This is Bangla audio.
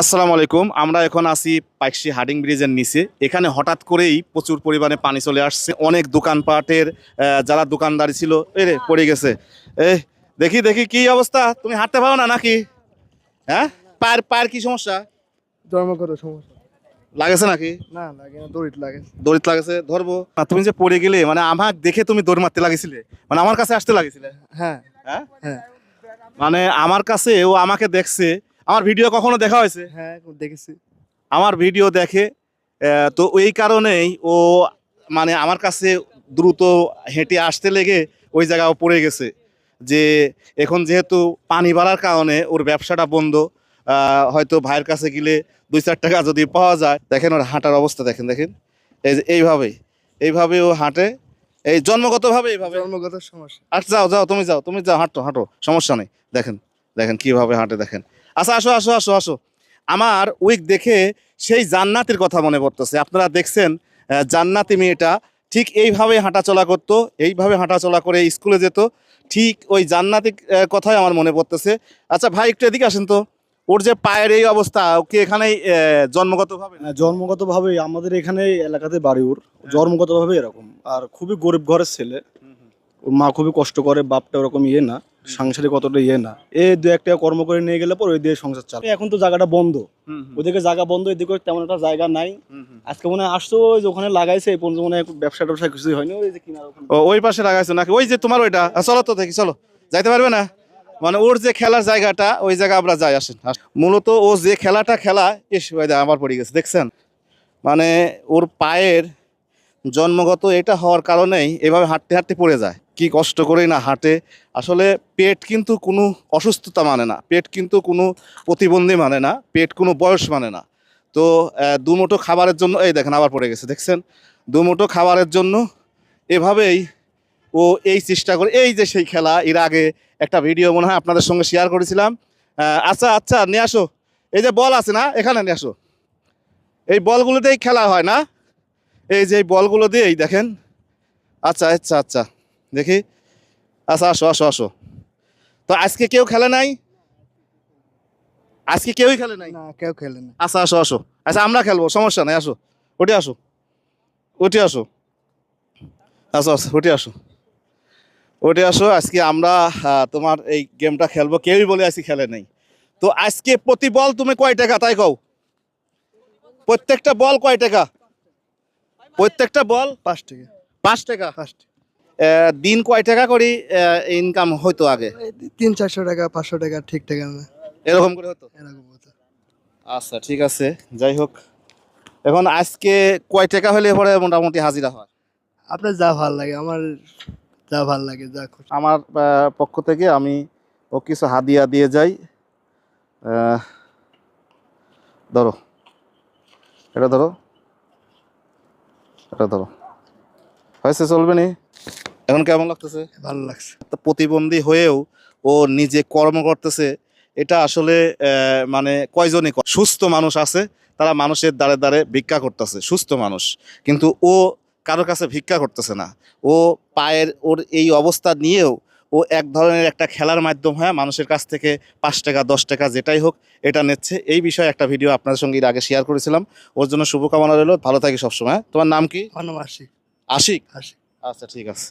আসসালামু আলাইকুম। আমরা এখন আছি পাইকশি হার্ডিং ব্রিজের নিচে। এখানে হঠাৎ করেই প্রচুর পরিমাণে পানি চলে আসছে। অনেক দোকানপাটের যারা দোকানদারি ছিল এই রে পড়ে গেছে। এই দেখি দেখি কি অবস্থা? তুমি হাঁটতে পারো না নাকি? হ্যাঁ? পায়ের পায়ের কি সমস্যা? জন্মগত সমস্যা। লাগেছে নাকি? না লাগে না দড়িট লাগে দড়িত লাগেছে ধরবো। আর তুমি যে পড়ে গেলে মানে আমাকে দেখে তুমি দৌড় মারতে লাগিছিলে। মানে আমার কাছে আসতে লাগিছিলে। হ্যাঁ। হ্যাঁ? হ্যাঁ। মানে আমার কাছে ও আমাকে দেখছে আমার ভিডিও কখনো দেখা হয়েছে? হ্যাঁ দেখেছি। আমার ভিডিও দেখে তো ওই কারণেই ও মানে আমার কাছে দ্রুত হেঁটে আসতে লেগে ওই জায়গায় পড়ে গেছে। যে এখন যেহেতু পানি বাড়ার কারণে ওর ব্যবসাটা বন্ধ হয়তো ভাইয়ের কাছে গেলে দুই চার টাকা যদি পাওয়া যায় দেখেন ওর হাঁটার অবস্থা দেখেন দেখেন। এই যে এইভাবে এইভাবে ও হাঁটে। এই জন্মগতভাবে এইভাবে? জন্মগত সমস্যা। আচ্ছা যাও যাও তুমি যাও তুমি যাও হাঁটো হাঁটো সমস্যা নেই। দেখেন দেখেন কীভাবে হাঁটে দেখেন। আচ্ছা আসো আসো আসো আসো। আমার উইক দেখে সেই জান্নাতের কথা মনে পড়তেছে। আপনারা দেখছেন জান্নাতি মেয়েটা ঠিক এইভাবে হাঁটাচলা করতো এইভাবে হাঁটাচলা করে স্কুলে যেত। ঠিক ওই জান্নাতি কথাই আমার মনে পড়তেছে। আচ্ছা ভাই একটু এদিকে আসেন তো। ওর যে পায়ের এই অবস্থা ওকে এখানেই জন্মগতভাবে? হ্যাঁ, জন্মগতভাবে আমাদের এখানে এলাকাতে বাড়ি ওর। জন্মগতভাবে এরকম। আর খুবই গরিব ঘরের ছেলে। ওর মা খুবই কষ্ট করে বাপটা ওরকম ইয়ে না। সাংসারিক অতটা ইয়ে না। এ দু একটা কর্ম করে নিয়ে গেলে পর ওই দিয়ে সংসার চালে এখন তো জায়গাটা বন্ধ। ওদিকে জায়গা বন্ধ এদিকে তেমন একটা জায়গা নাই। আজকে মনে হয় আসতো ওই যে ওখানে লাগাইছে এই পর্যন্ত মনে হয় ব্যবসা টবসা কিছুই হয়নি। ওই যে কিনার ও ওই পাশে লাগাইছো নাকি? ওই যে তোমার ওইটা। চলো তো দেখি চলো। যাইতে পারবে না? মানে ওর যে খেলার জায়গাটা ওই জায়গা আমরা যাই আসেন। আস- মূলত ও যে খেলাটা খেলা ইস আমার পড়ে গেছে দেখছেন? মানে ওর পায়ের জন্মগত এটা হওয়ার কারণেই এভাবে হাঁটতে হাঁটতে পড়ে যায়। কি কষ্ট করেই না হাঁটে। আসলে পেট কিন্তু কোনো অসুস্থতা মানে না। পেট কিন্তু কোনো প্রতিবন্ধী মানে না। পেট কোনো বয়স মানে না। তো দুমুঠো খাবারের জন্য, এই দেখেন আবার পড়ে গেছে, দেখছেন? দুমুঠো খাবারের জন্য এভাবেই ও এই চেষ্টা করে। এই যে সেই খেলা, এর আগে একটা ভিডিও মনে হয় আপনাদের সঙ্গে শেয়ার করেছিলাম। আচ্ছা আচ্ছা নিয়ে আসো। এই যে বল আছে না? এখানে নিয়ে আসো। এই বলগুলোতেই খেলা হয় না? এই যে বলগুলো দিয়েই দেখেন। আচ্ছা আচ্ছা আচ্ছা। দেখি। আচ্ছা আসো আসো আসো। তো আজকে কেউ খেলে নাই? আজকে কেউই খেলে নাই? না কেউ খেলে না। আচ্ছা আসো আসো। আচ্ছা আমরা খেলব সমস্যা নাই আসো। উঠে আসো। উঠে আসো। আচ্ছা আচ্ছা উঠে আসো। উঠে আসো আজকে আমরা তোমার এই গেমটা খেলব। কেউই বলে আজকে খেলে নাই। তো আজকে প্রতি বল তুমি কয় টাকা তাই কও? প্রত্যেকটা বল কয় টাকা? প্রত্যেকটা বল? পাঁচ টাকা। পাঁচ টাকা? পাঁচ টাকা। দিন কয় টাকা করি ইনকাম হইতো আগে? তিন চারশো টাকা পাঁচশো টাকা ঠিক টাকা না এরকম করে হতো? এরকম হতো। আচ্ছা ঠিক আছে যাই হোক। এখন আজকে কয় টাকা হলে পরে মোটামুটি হাজিরা হয়? আপনার যা ভালো লাগে আমার যা ভালো লাগে যা খুশি। আমার পক্ষ থেকে আমি ও কিছু হাদিয়া দিয়ে যাই। ধরো এটা ধরো এটা ধরো। হয়েছে চলবে নি? এখন কেমন লাগতেছে? ভালো লাগছে। তো প্রতিবন্ধী হয়েও ও নিজে কর্ম করতেছে এটা আসলে মানে কয়জনই করে? সুস্থ মানুষ আছে তারা মানুষের দ্বারে দ্বারে ভিক্ষা করতেছে সুস্থ মানুষ। কিন্তু ও কারোর কাছে ভিক্ষা করতেছে না। ও পায়ের ওর এই অবস্থা নিয়েও ও এক ধরনের একটা খেলার মাধ্যম হয়ে মানুষের কাছ থেকে পাঁচ টাকা দশ টাকা যেটাই হোক এটা নিচ্ছে। এই বিষয়ে একটা ভিডিও আপনাদের সঙ্গে এর আগে শেয়ার করেছিলাম। ওর জন্য শুভকামনা রইল। ভালো থাকি সবসময় হ্যাঁ? তোমার নাম কি? আশিক। আশিক? আশি আচ্ছা ঠিক আছে।